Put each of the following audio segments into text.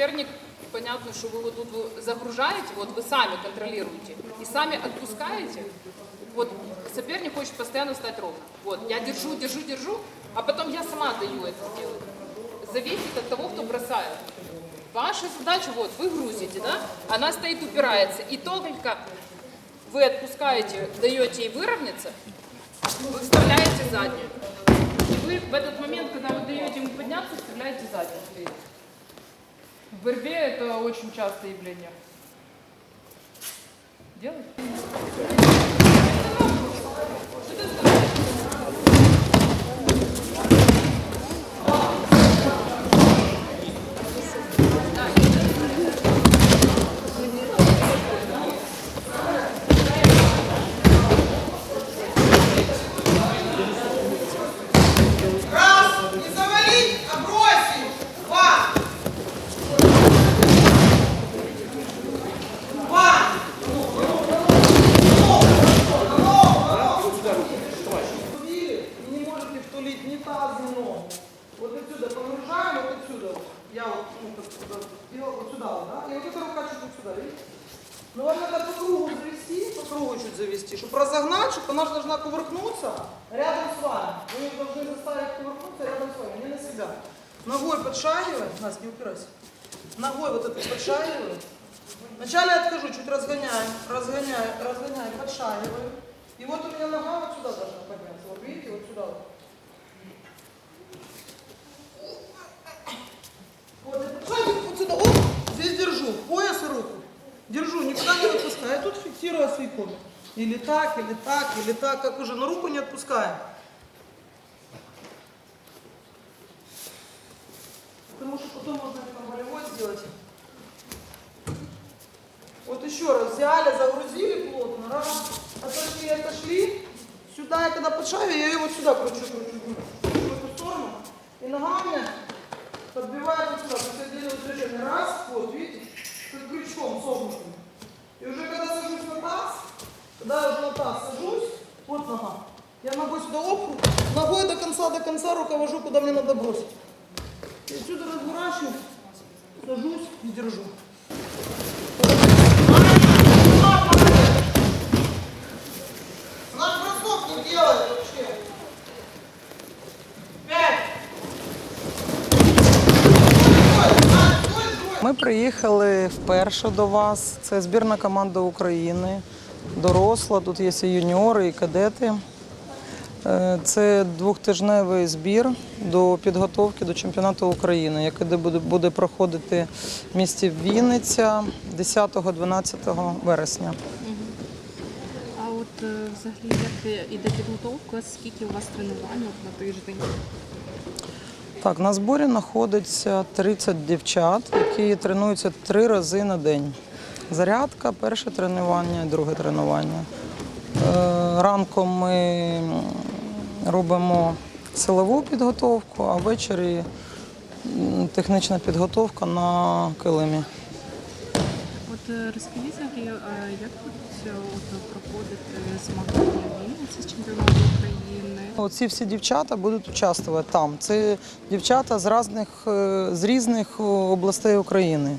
соперник, понятно, что вы вот тут загружаете, вот вы сами контролируете и сами отпускаете. Вот соперник хочет постоянно стать ровно. Вот, я держу, держу, держу, а потом я сама даю это сделать. Зависит от того, кто бросает. Ваша задача, вот, вы грузите, да? Она стоит, упирается. И только вы отпускаете, даете ей выровняться, вы вставляете заднюю. И вы в этот момент, когда вы даете ему подняться, вставляете заднюю. В борьбе это очень частое явление. Делай. Раз, не завалить, а бросить. Два. Два. Втулили и не можете втулить ни таз, ни ногу. Вот отсюда погружаем, вот отсюда. вот. Я вот, ну, как сюда сделал, вот сюда, вот, да? И вот эта рука чуть вот сюда, видите? Но вам надо по кругу завести, по кругу чуть завести, чтобы разогнать, чтобы она же должна кувыркнуться рядом с вами. Вы ее должны заставить кувыркнуться рядом с вами, не на себя. Ногой подшагиваем, Нас, не упирайся. Ногой вот это подшагиваем. Вначале отхожу, чуть разгоняем, разгоняем, разгоняем, подшагиваем. И вот у меня нога вот сюда должна подняться. Вот видите, вот сюда вот. Вот, Держу, пояс и руку. Держу, никуда не отпускаю. Я тут фиксирую освейком. Или так, или так, или так, как уже, но руку не отпускаем. Потому что потом можно это болевой сделать. Вот еще раз, взяли, загрузили плотно, раз, отошли, отошли. Сюда, я когда подшагиваю, я ее вот сюда кручу, кручу, кручу. В эту сторону. И нога у меня вот сюда. Раз, вот, видите, крючком согнутым. И уже когда сажусь на таз, когда я уже на таз сажусь, вот нога. Я ногой сюда опру, ногой до конца, до конца руковожу, куда мне надо бросить. И отсюда разворачиваю, сажусь и держу. Ми приїхали вперше до вас. Це збірна команда України, доросла. Тут є і юніори, і кадети. Е, Це двохтижневий збір до підготовки до чемпіонату України, який буде, проходити в місті Вінниця 10-12 вересня. А от е, взагалі як іде підготовка? Скільки у вас тренувань на тиждень? Так, на зборі знаходиться 30 дівчат, які тренуються три рази на день. Зарядка, перше тренування, друге тренування. Е, Ранком ми робимо силову підготовку, а ввечері технічна підготовка на килимі. Е, розкажіть як тут е, проходити змагання Вінниці з чемпіонату України? Оці всі дівчата будуть участвувати там. Це дівчата з різних, е, з різних областей України.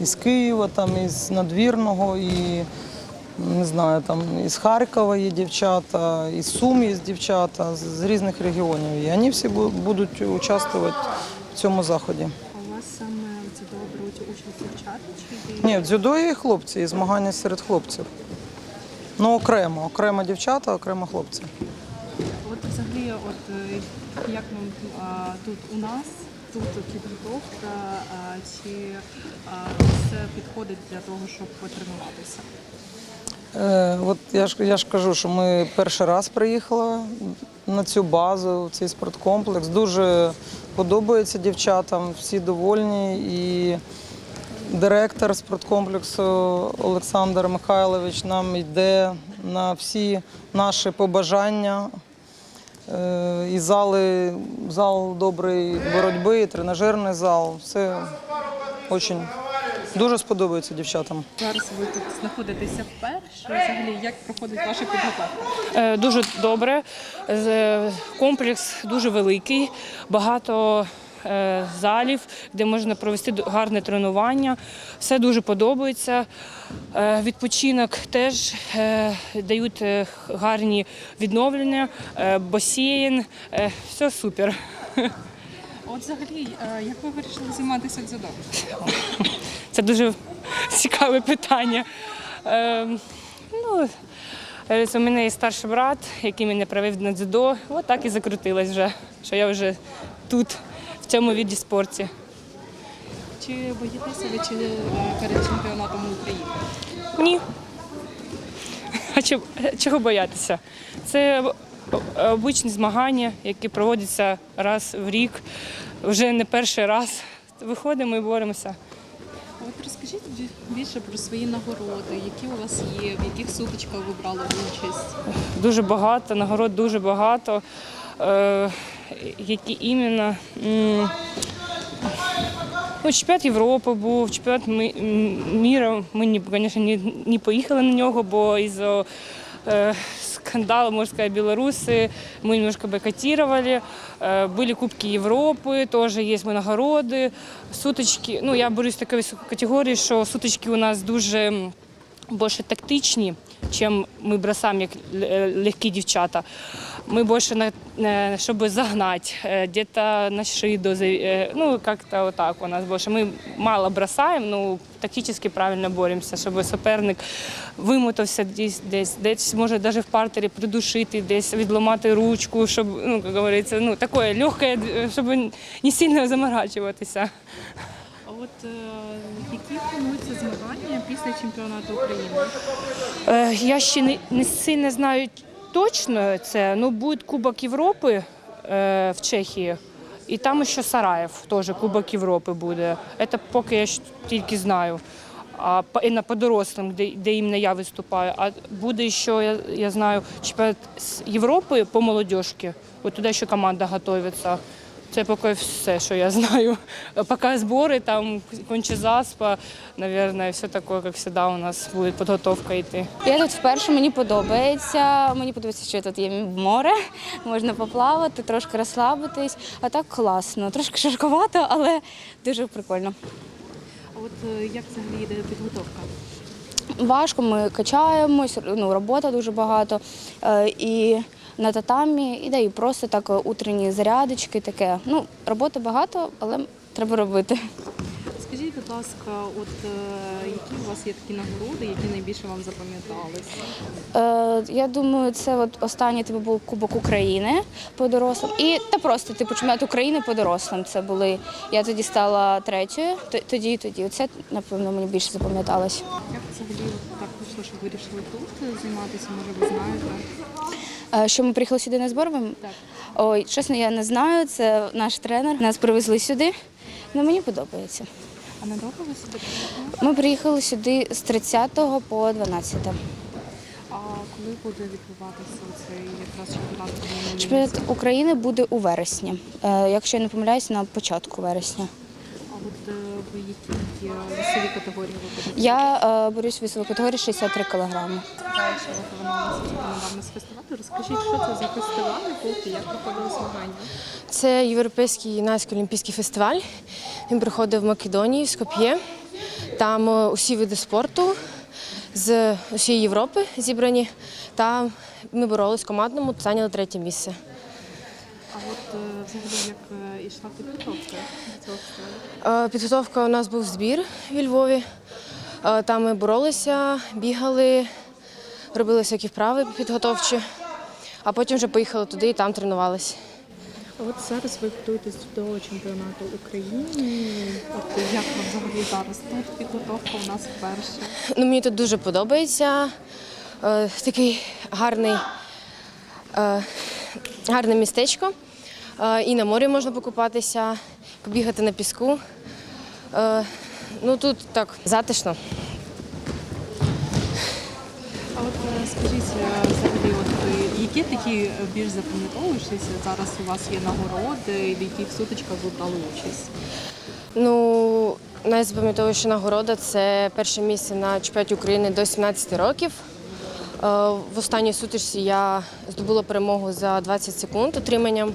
Із Києва, там, із Надвірного, і не знаю, там із Харкова є дівчата, із Сум є дівчата, з різних регіонів. І вони всі будуть участвувати в цьому заході. А у вас саме це беруть участь дівчата чи Ні, в дзюдо є і хлопці, і змагання серед хлопців. Ну, окремо, окремо дівчата, окремо хлопці. От взагалі, от е, як вам а, тут у нас, тут підготовка, а, чи а, все підходить для того, щоб потренуватися? Е, от я ж, я ж кажу, що ми перший раз приїхали на цю базу, в цей спорткомплекс. Дуже подобається дівчатам, всі довольні. І директор спорткомплексу Олександр Михайлович нам йде на всі наші побажання. Е, І зали, зал доброї боротьби, і тренажерний зал. Все дуже, дуже сподобається дівчатам. Зараз ви тут знаходитеся вперше. Взагалі, як проходить ваша підготовка? Е, Дуже добре. Комплекс дуже великий, багато е, залів, де можна провести гарне тренування. Все дуже подобається. Е, Відпочинок теж е, дають е, гарні відновлення, е, басейн. Е, Все супер. От взагалі, е, як ви вирішили займатися дзюдо? Це дуже цікаве питання. Е, ну, е, у мене є старший брат, який мене привів на дзюдо. От так і закрутилось вже, що я вже тут, в цьому віді спорту. Чи боїтеся ви чи е, перед чемпіонатом України? Ні. А чого, чого боятися? Це обичні змагання, які проводяться раз в рік, вже не перший раз. Виходимо і боремося. От розкажіть більше про свої нагороди, які у вас є, в яких сутичках ви брали участь? Дуже багато, нагород дуже багато. Які іменно. Ну, чемпіонат Європи був, чемпіонат міра. Ми, звісно, не, не поїхали на нього, бо із-за е, скандалу, можна сказати, Білоруси ми немножко бойкотировали. Е, Были Кубки Європи, теж є нагороди, сутички. Ну, я борюсь в такій високій категорії, що сутички у нас дуже більше тактичні, чим ми бросаємо як е, легкі дівчата. Ми більше на, щоб загнати, е, где-то на шиду, е, ну, как-то вот так у нас більше. Ми мало бросаємо, ну, тактично правильно боремося, щоб суперник вимотався десь, десь, десь може навіть в партері придушити, десь відламати ручку, щоб, ну, як говориться, ну, таке легке, щоб не сильно заморачуватися. А от які плануються змагання після чемпіонату України? Я ще не, не сильно знаю точно це. Ну, буде Кубок Європи е, в Чехії, і там ще Сараєв, теж Кубок Європи буде. Це поки я тільки знаю. А і на по дорослим, де, де іменно я виступаю. А буде ще, я, я знаю, чемпіонат з Європи по молодіжці. От туди ще команда готується. Це поки все, що я знаю. Поки збори, там конче заспа, наверное, все таке, як завжди у нас буде підготовка йти. Я тут вперше, мені подобається. Мені подобається, що тут є море, можна поплавати, трошки розслабитись. А так класно. Трошки шарковато, але дуже прикольно. А от е, як взагалі йде підготовка? Важко, ми качаємось, ну, робота дуже багато. Е, І на татамі, і да, і просто так е, утренні зарядочки, таке. Ну, роботи багато, але треба робити. Скажіть, будь ласка, от е, які у вас є такі нагороди, які найбільше вам запам'ятались? Е, я думаю, це от останній типу, був Кубок України по дорослим. І та просто типу чемпіонат України по дорослим. Це були. Я тоді стала третьою, тоді і тоді. Це, напевно, мені більше запам'яталось. Як взагалі так вийшло, що вирішили тут займатися? Може, ви знаєте? Е, Що ми приїхали сюди на збор? вам? Так. Ой, чесно, я не знаю. Це наш тренер. Нас привезли сюди. Ну, мені подобається. А надовго ви сюди приїхали? Ми приїхали сюди з 30 по 12. А коли буде відбуватися цей якраз чемпіонат? Чемпіонат України буде у вересні. Е, Якщо я не помиляюсь, на початку вересня. А от е, в е, категорії ви будете? Я е, борюсь в вісовій категорії 63 кілограми. Що ви повернулися тільки з фестивалю. Розкажіть, що це за фестиваль був і як проходили змагання? Це Європейський юнацький олімпійський фестиваль. Він проходив в Македонії, в Скоп'є. Там е, усі види спорту з усієї Європи зібрані. Та ми боролись командному, зайняли третє місце. А от е, взагалі як е, ішла підготовка цього? Е, Підготовка у нас був збір у Львові. Там ми боролися, бігали, робили всякі вправи підготовчі, а потім вже поїхали туди і там тренувалися. А от зараз ви готуєтесь до чемпіонату України. От як вам взагалі зараз тут підготовка у нас вперше? Ну, мені тут дуже подобається. Такий гарний, гарне містечко. Е, і на морі можна покупатися, побігати на піску. Е, ну тут так затишно. А от е, скажіть, взагалі, от які такі більш запам'ятовуючіся зараз у вас є нагороди, в яких сутичках ви брали участь? Ну, найзапам'ятовіша нагорода це перше місце на чемпіонаті України до 17 років. В останній сутичці я здобула перемогу за 20 секунд отриманням.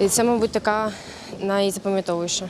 І це, мабуть, така найзапам'ятовіша.